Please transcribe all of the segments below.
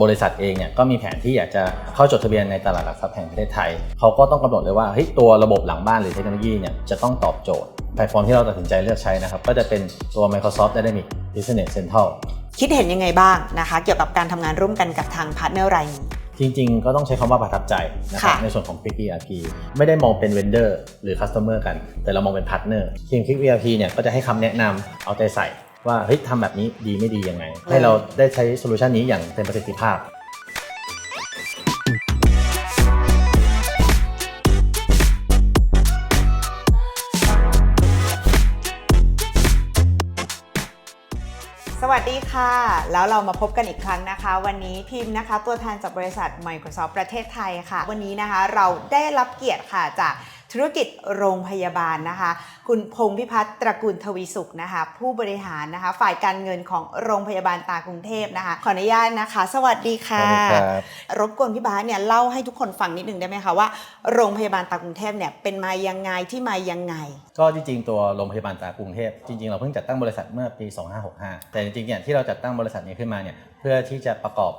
บริษัทเองเนี่ยก็มีแผนที่อยากจะเข้าจดทะเบียนในตลาดหลักทรัพย์แห่งประเทศไทย เขาก็ต้องกำหนดเลยว่าเฮ้ยตัวระบบหลังบ้านหรือเทคโนโลยีเนี่ยจะต้องตอบโจทย์ แพลตฟอร์มที่เราตัดสินใจเลือกใช้นะครับ ก็จะเป็นตัว Microsoft Dynamics Business Central คิดเห็นยังไงบ้างนะคะ เกี่ยวกับการทำงานร่วมกันกับทางพาร์ทเนอร์รายนี้จริงๆ ก็ต้องใช้คำว่าประทับใจนะครับค่ะในส่วนของ Quick ERP ไม่ได้มองเป็น Vendor หรือ Customer กัน แต่เรามองเป็น Partner ทีม Quick ERP เนี่ยก็จะให้คำแนะนำเอาใจใส่ ว่าเฮ้ยทำแบบนี้ดีไม่ดียังไง ให้เราได้ใช้โซลูชันนี้อย่างเต็มประสิทธิภาพ สวัสดีค่ะ แล้วเรามาพบกันอีกครั้งนะคะ วันนี้พิมพ์นะคะ ตัวแทนจากบริษัท Microsoft ประเทศไทยค่ะ วันนี้นะคะเราได้รับเกียรติค่ะจาก ธุรกิจโรงพยาบาลนะคะ คุณพงษ์พิพัฒน์ตระกูลทวีสุขนะคะ ผู้บริหารนะคะ ฝ่ายการเงินของโรงพยาบาลตากรุงเทพนะคะ ขออนุญาตนะคะ สวัสดีค่ะสวัสดีครับรบกวนพี่บาสเนี่ยเล่าให้ทุกคนฟังนิดนึงได้ไหมคะว่าโรงพยาบาลตากรุงเทพเนี่ยเป็นมายังไงที่มายังไง ก็จริงๆ ตัวโรงพยาบาลตากรุงเทพจริงๆ เราเพิ่งจัดตั้งบริษัทเมื่อปี 2565 แต่จริงๆเนี่ยที่เราจัดตั้งบริษัทนี้ขึ้นมาเนี่ยเพื่อที่จะประกอบ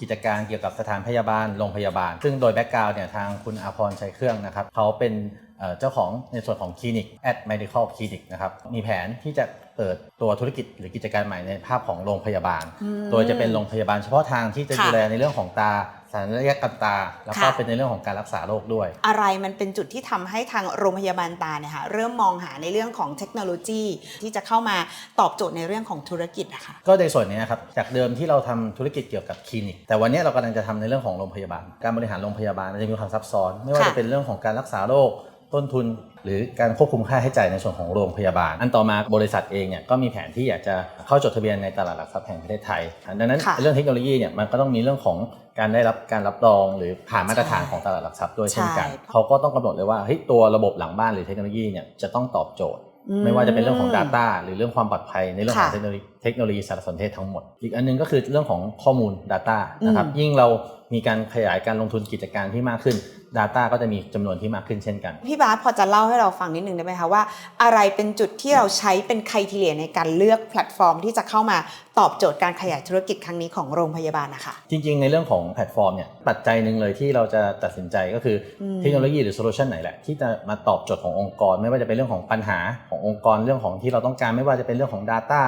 กิจการเกี่ยวกับสถานพยาบาล โรงพยาบาล ซึ่งโดยแบ็กกราวด์เนี่ยทางคุณอาพรชัยเครื่องนะครับ เขาเป็น เอ่อเจ้าของในส่วนของคลินิก at medical clinic นะครับ มีแผนที่จะเปิดตัวธุรกิจหรือกิจการใหม่ในภาพของโรงพยาบาลอืมโดยจะเป็นโรงพยาบาลเฉพาะทางที่จะค่ะดูแลในเรื่องของตาศัลยกรรมตา แล้วก็ค่ะเป็นในเรื่องของการรักษาโรคด้วย อะไรมันเป็นจุดที่ทำให้ทางโรงพยาบาลตาเนี่ยค่ะเริ่มมองหาในเรื่องของเทคโนโลยีที่จะเข้ามาตอบโจทย์ในเรื่องของธุรกิจอะค่ะก็ในส่วนนี้นะครับจากเดิมที่เราทำธุรกิจเกี่ยวกับคลินิก แต่วันนี้เรากำลังจะทำในเรื่องของโรงพยาบาล การบริหารโรงพยาบาลมันจะมีความซับซ้อน ไม่ว่าค่ะจะเป็นเรื่องของการรักษาโรค ต้นทุน หรือการควบคุมค่าใช้จ่ายในส่วนของโรงพยาบาล อันต่อมาบริษัทเองเนี่ยก็มีแผนที่อยากจะเข้าจดทะเบียนในตลาดหลักทรัพย์แห่งประเทศไทย ดังนั้นค่ะเรื่องเทคโนโลยีเนี่ยมันก็ต้องมีเรื่องของการได้รับการรับรองหรือผ่านมาตรฐานของตลาดหลักทรัพย์ด้วยเช่นกันใช่เขาก็ต้องกำหนดเลยว่าเฮ้ยตัวระบบหลังบ้านหรือเทคโนโลยีเนี่ยจะต้องตอบโจทย์ไม่ว่าจะเป็นเรื่องของ Data หรือเรื่องความปลอดภัยในเรื่องของค่ะเทคโนโลยีเทคโนโลยีสารสนเทศทั้งหมด อีกอันหนึงก็คือเรื่องของข้อมูล Data นะครับอืมยิ่งเรามีการขยายการลงทุนกิจการที่มากขึ้น Data ก็จะมีจำนวนที่มากขึ้นเช่นกัน พี่บาสพอจะเล่าให้เราฟังนิดนึงได้ไหมคะว่า อะไรเป็นจุดที่เราใช้เป็นไครทีเรียในการเลือกแพลตฟอร์ม ที่จะเข้ามาตอบโจทย์การขยายธุรกิจครั้งนี้ของโรงพยาบาลนะคะจริง ๆ ในเรื่องของแพลตฟอร์มเนี่ยปัจจัยหนึ่งเลยที่เราจะตัดสินใจก็คืออมเทคโนโลยีหรือโซลูชันไหนแหละที่จะมาตอบโจทย์ขององค์กร ไม่ว่าจะเป็นเรื่องของปัญหาขององค์กรเรื่องของที่เราต้องการไม่ว่าจะเป็นเรื่องของ Data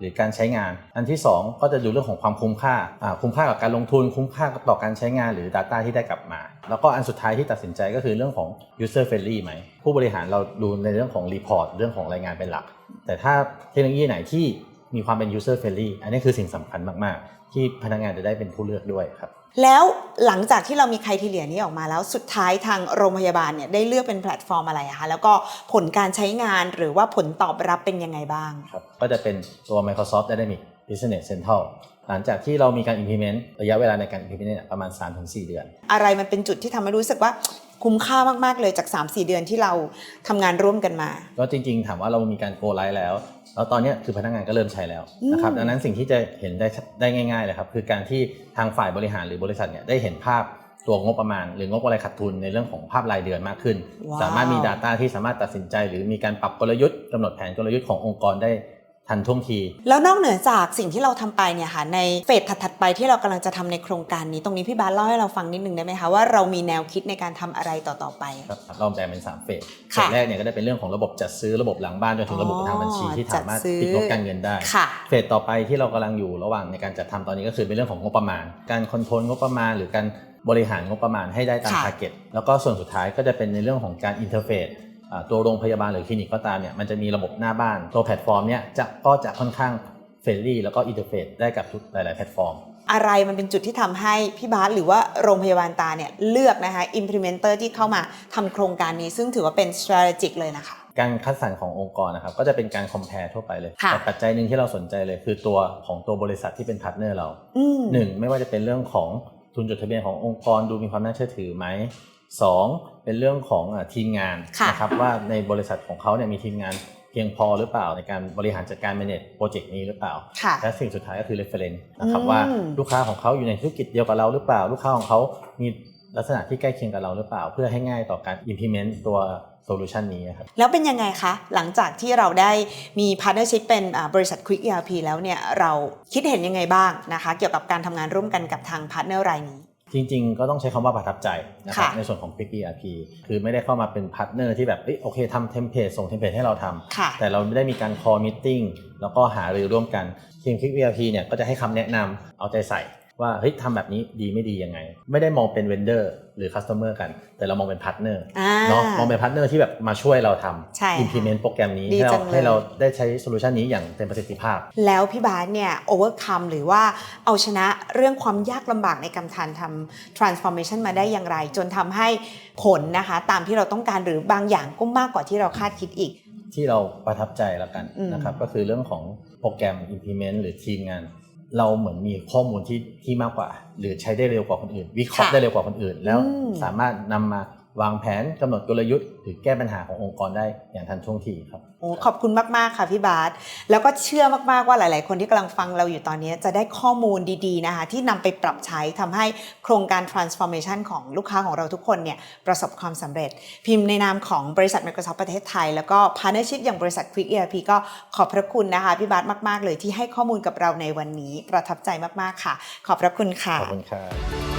หรือการใช้งาน อันที่ 2 ก็จะดูเรื่องของความคุ้มค่าคุ้มค่ากับการลงทุนคุ้มค่าต่อการใช้งานหรือ Data ที่ได้กลับมา แล้วก็อันสุดท้ายที่ตัดสินใจก็คือเรื่องของ user friendly ไหมผู้บริหารเราดูในเรื่องของ report เรื่องของรายงานเป็นหลัก แต่ถ้าเทคโนโลยีไหนที่มีความเป็น user friendly อันนี้คือสิ่งสำคัญมาก ๆ ที่พนักงานจะได้เป็นผู้เลือกด้วยครับ แล้วหลังจากที่เรามีไครทีเรียนี้ออกมาแล้วสุดท้ายทางโรงพยาบาลเนี่ยได้เลือกเป็นแพลตฟอร์มอะไรอะคะแล้วก็ผลการใช้งานหรือว่าผลตอบรับเป็นยังไงบ้างครับก็จะเป็นตัว Microsoft Dynamics Business Central หลังจากที่เรามีการ implement ระยะเวลาในการ implement เนี่ยประมาณ 3-4 เดือน อะไรมันเป็นจุดที่ทำให้รู้สึกว่าคุ้มค่ามาก ๆ เลยจาก 3-4 เดือนที่เราทำงานร่วมกันมา ก็จริง ๆ ถามว่าเรามีการ go live แล้ว แล้วตอนเนี้ยคือพนักงานก็เริ่มใช้แล้วนะครับอืมดังนั้นสิ่งที่จะเห็นได้ได้ง่ายๆเลยครับคือการที่ทางฝ่ายบริหารหรือบริษัทเนี่ยได้เห็นภาพตัวงบประมาณ หรืองบอะไรขาดทุนในเรื่องของภาพรายเดือนมากขึ้นว้าวสามารถมี Data ที่สามารถตัดสินใจ หรือมีการปรับกลยุทธ์กำหนดแผนกลยุทธ์ขององค์กรได้ ทันท่วงที แล้วนอกเหนือจากสิ่งที่เราทำไปเนี่ยค่ะในเฟสถัดๆไปที่เรากำลังจะทำในโครงการนี้ตรงนี้พี่บาสเล่าให้เราฟังนิดนึงได้ไหมคะว่าเรามีแนวคิดในการทำอะไรต่อๆไปครับเราแบ่งเป็น3เฟสเฟค่ะสแรกเนี่ยก็จะเป็นเรื่องของระบบจัดซื้อระบบหลังบ้านจนถึงระบบทางบัญชีที่สามารถจัดซื้อปิดงบการเงินได้ค่ะเฟสต่อไปที่เรากำลังอยู่ระหว่างในการจัดทำตอนนี้ก็คือเป็นเรื่องของงบประมาณ การคอนโทรลงบประมาณ หรือการบริหารงบประมาณให้ได้ตามค่ะทาร์เก็ตแล้วก็ส่วนสุดท้ายก็จะเป็นในเรื่องของการอินเทอร์เฟซ ตัวโรงพยาบาลหรือคลินิกก็ตามเนี่ยมันจะมีระบบหน้าบ้านตัวแพลตฟอร์มเนี่ยจะก็จะค่อนข้างเฟรนลี่แล้วก็อินเทอร์เฟซได้กับทุกหลาย ๆ แพลตฟอร์ม อะไรมันเป็นจุดที่ทำให้พี่บาสหรือว่าโรงพยาบาลตาเนี่ยเลือกนะคะ implementer ที่เข้ามาทำโครงการนี้ซึ่งถือว่าเป็น strategic เลยนะคะ การคัดสรรขององค์กรนะครับก็จะเป็นการ compare ทั่วไปเลยค่ะแต่ปัจจัยหนึ่งที่เราสนใจเลย คือตัวของตัวบริษัทที่เป็นพาร์ทเนอร์เราอืมหนึ่งไม่ว่าจะเป็นเรื่องของทุนจดทะเบียนขององค์กรดูมีความน่าเชื่อถือไหม สองเป็นเรื่องของอะทีมงานค่ะนะครับว่าในบริษัทของเขาเนี่ยมีทีมงานเพียงพอหรือเปล่าในการบริหารจัดการ manage โปรเจกต์นี้หรือเปล่าค่ะและสิ่งสุดท้ายก็คือ reference นะครับอืมว่าลูกค้าของเขาอยู่ในธุรกิจเดียวกับเราหรือเปล่า ลูกค้าของเขามีลักษณะที่ใกล้เคียงกับเราหรือเปล่า เพื่อให้ง่ายต่อการ implement ตัวโซโซลูชันนี้ครับแล้วเป็นยังไงคะ หลังจากที่เราได้มีพาร์ n เนอร์ชิพเป็นอ่าบริษัท Quick ERP แล้วเนี่ยเราคิดเห็นยังไงบ้างนะคะ เกี่ยวกับการทำงานร่วมกันกับทางพาร์ n เนอร์รายนี้ จริง ๆ ก็ต้องใช้คำว่าประทับใจนะครับค่ะในส่วนของ Quick ERP คือไม่ได้เข้ามาเป็นพาร์ทเนอร์ที่แบบเอ้ยโอเคทำเทมเพลตส่งเทมเพลตให้เราทำค่ะแต่เราได้มีการคอ l มิ e แล้วก็หารือร่วมกันทีม Quick ERP เนี่ยก็จะให้คำแนะนำเอาใจใส่ ว่าเฮ้ยทำแบบนี้ดีไม่ดียังไง ไม่ได้มองเป็นเวนเดอร์หรือคัสเตอร์กัน แต่เรามองเป็นพาร์ทเนอร์อ่าเนาะมองเป็นพาร์ทเนอร์ที่แบบมาช่วยเราทใช่ำค่ะ implement โปรแกรมนี้ดีให้จัเรางเลยให้เราได้ใช้โซลูชันนี้อย่างเต็มประสิทธิภาพ แล้วพี่บาสเนี่ยโอเวอร์คัมหรือว่าเอาชนะเรื่องความยากลำบากในการทำทำ transformation มาได้อย่างไร จนทำให้ผลนะคะ ตามที่เราต้องการหรือบางอย่างก็มากกว่าที่เราคาดคิดอีกที่เราประทับใจแล้วกันอืมนะครับก็คือเรื่องของโปรแกรม implement หรือทีมงาน เราเหมือนมีข้อมูลที่ที่มากกว่า หรือใช้ได้เร็วกว่าคนอื่น วิเคราะห์ค่ะได้เร็วกว่าคนอื่น แล้วอืมสามารถนำมา วางแผนกำหนดกลยุทธ์ หรือแก้ปัญหาขององค์กรได้อย่างทันท่วงทีครับโอ้ขอบคุณมาก ๆ ค่ะพี่บาสแล้วก็เชื่อมากๆว่าหลาย ๆ คนที่กำลังฟังเราอยู่ตอนนี้จะได้ข้อมูลดีๆนะคะที่นำไปปรับใช้ทำให้โครงการ transformation ของลูกค้าของเราทุกคนเนี่ยประสบความสำเร็จ พิมพ์ในนามของบริษัท Microsoft ประเทศไทย แล้วก็ partnership อย่างบริษัท Quick ERP ก็ขอบพระคุณนะคะพี่บาสมาก ๆ เลยที่ให้ข้อมูลกับเราในวันนี้ประทับใจมากๆค่ะ ขอบพระคุณค่ะขอบคุณครับ